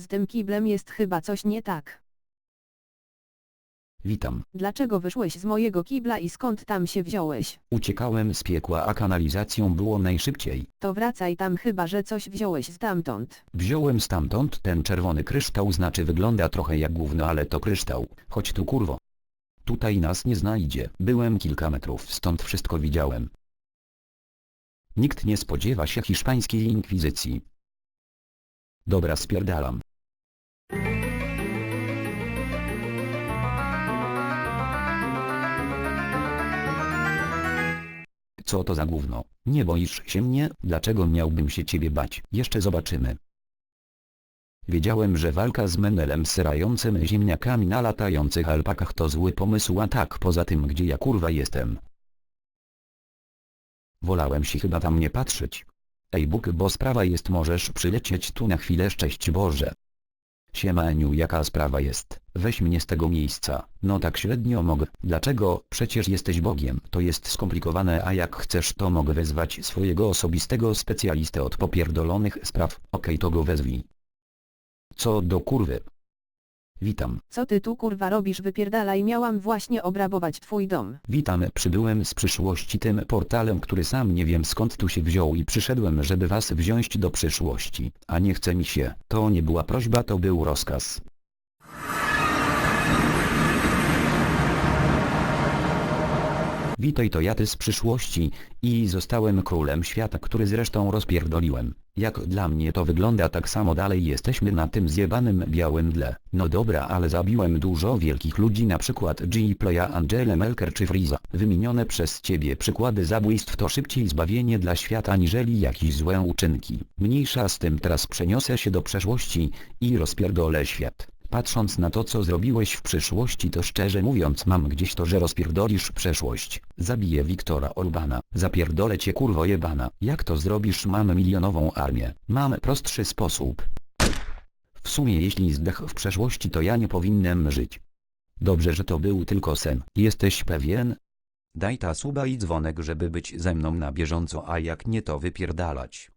Z tym kiblem jest chyba coś nie tak. Witam. Dlaczego wyszłeś z mojego kibla i skąd tam się wziąłeś? Uciekałem z piekła, a kanalizacją było najszybciej. To wracaj tam chyba, że coś wziąłeś stamtąd. Wziąłem stamtąd ten czerwony kryształ, znaczy wygląda trochę jak gówno, ale to kryształ. Chodź tu kurwo. Tutaj nas nie znajdzie. Byłem kilka metrów stąd wszystko widziałem. Nikt nie spodziewa się hiszpańskiej inkwizycji. Dobra spierdalam. Co to za gówno? Nie boisz się mnie? Dlaczego miałbym się ciebie bać? Jeszcze zobaczymy. Wiedziałem, że walka z Menelem syrającym ziemniakami na latających alpakach to zły pomysł, a tak poza tym gdzie ja kurwa jestem. Wolałem się chyba tam nie patrzeć. Ej Bóg, bo sprawa jest możesz przylecieć tu na chwilę szczęść Boże. Siema Eniu jaka sprawa jest, weź mnie z tego miejsca, no tak średnio mogę, dlaczego, przecież jesteś Bogiem, to jest skomplikowane a jak chcesz to mogę wezwać swojego osobistego specjalistę od popierdolonych spraw, okej to go wezwij. Co do kurwy. Witam, Co ty tu kurwa robisz? Wypierdalaj miałam właśnie obrabować twój dom. witam, przybyłem z przyszłości tym portalem, który sam nie wiem skąd tu się wziął i przyszedłem, żeby was wziąć do przyszłości, a nie chce mi się, to nie była prośba, to był rozkaz. Witaj to ja ty z przyszłości i zostałem królem świata, który zresztą rozpierdoliłem. Jak dla mnie to wygląda tak samo dalej jesteśmy na tym zjebanym białym tle. No dobra, ale zabiłem dużo wielkich ludzi na przykład G-Playa, Angelę Melker czy Freeza. Wymienione przez ciebie przykłady zabójstw to szybciej zbawienie dla świata aniżeli jakieś złe uczynki. Mniejsza z tym teraz przeniosę się do przeszłości i rozpierdolę świat. Patrząc na to co zrobiłeś w przyszłości to szczerze mówiąc mam gdzieś to że rozpierdolisz przeszłość. Zabiję Wiktora Orbana. Zapierdolę cię kurwo jebana. Jak to zrobisz mam milionową armię. Mam prostszy sposób. W sumie jeśli zdech w przeszłości to ja nie powinienem żyć. Dobrze że to był tylko sen. Jesteś pewien? Daj ta suba i dzwonek żeby być ze mną na bieżąco a jak nie to wypierdalać.